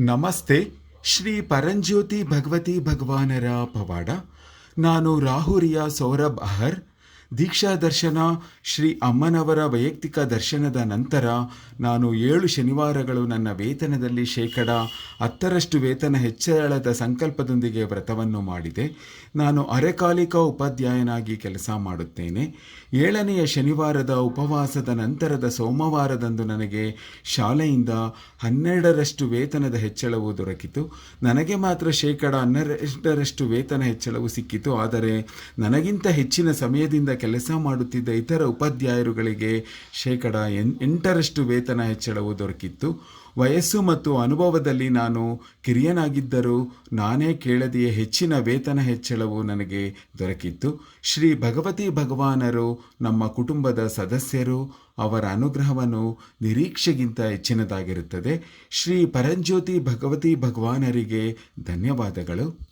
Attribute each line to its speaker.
Speaker 1: ನಮಸ್ತೆ ಶ್ರೀ ಪರಂಜ್ಯೋತಿ ಭಗವತಿ ಭಗವಾನರ ಪವಾಡ. ನಾನು ರಾಹುರಿಯ ಸೌರಭ್ ಅಹರ್ ದೀಕ್ಷಾ ದರ್ಶನ ಶ್ರೀ ಅಮ್ಮನವರ ವೈಯಕ್ತಿಕ ದರ್ಶನದ ನಂತರ ನಾನು ಏಳು ಶನಿವಾರಗಳು ನನ್ನ ವೇತನದಲ್ಲಿ ಶೇಕಡ ಹತ್ತರಷ್ಟು ವೇತನ ಹೆಚ್ಚಳದ ಸಂಕಲ್ಪದೊಂದಿಗೆ ವ್ರತವನ್ನು ಮಾಡಿದೆ. ನಾನು ಅರೆಕಾಲಿಕ ಉಪಾಧ್ಯಾಯನಾಗಿ ಕೆಲಸ ಮಾಡುತ್ತೇನೆ. ಏಳನೆಯ ಶನಿವಾರದ ಉಪವಾಸದ ನಂತರದ ಸೋಮವಾರದಂದು ನನಗೆ ಶಾಲೆಯಿಂದ ಹನ್ನೆರಡರಷ್ಟು ವೇತನದ ಹೆಚ್ಚಳವು ದೊರಕಿತು. ನನಗೆ ಮಾತ್ರ ಶೇಕಡ ಹನ್ನೆರಡರಷ್ಟು ವೇತನ ಹೆಚ್ಚಳವು ಸಿಕ್ಕಿತು. ಆದರೆ ನನಗಿಂತ ಹೆಚ್ಚಿನ ಸಮಯದಿಂದ ಕೆಲಸ ಮಾಡುತ್ತಿದ್ದ ಇತರ ಉಪಾಧ್ಯಾಯರುಗಳಿಗೆ ಶೇಕಡ ಎನ್ ಎಂಟರಷ್ಟು ವೇತನ ಹೆಚ್ಚಳವು ದೊರಕಿತ್ತು. ವಯಸ್ಸು ಮತ್ತು ಅನುಭವದಲ್ಲಿ ನಾನು ಕಿರಿಯನಾಗಿದ್ದರೂ ನಾನೇ ಕೇಳದೆಯೇ ಹೆಚ್ಚಿನ ವೇತನ ಹೆಚ್ಚಳವು ನನಗೆ ದೊರಕಿತ್ತು. ಶ್ರೀ ಭಗವತಿ ಭಗವಾನರು, ನಮ್ಮ ಕುಟುಂಬದ ಸದಸ್ಯರು, ಅವರ ಅನುಗ್ರಹವನ್ನು ನಿರೀಕ್ಷೆಗಿಂತ ಹೆಚ್ಚಿನದಾಗಿರುತ್ತದೆ. ಶ್ರೀ ಪರಂಜ್ಯೋತಿ ಭಗವತಿ ಭಗವಾನರಿಗೆ ಧನ್ಯವಾದಗಳು.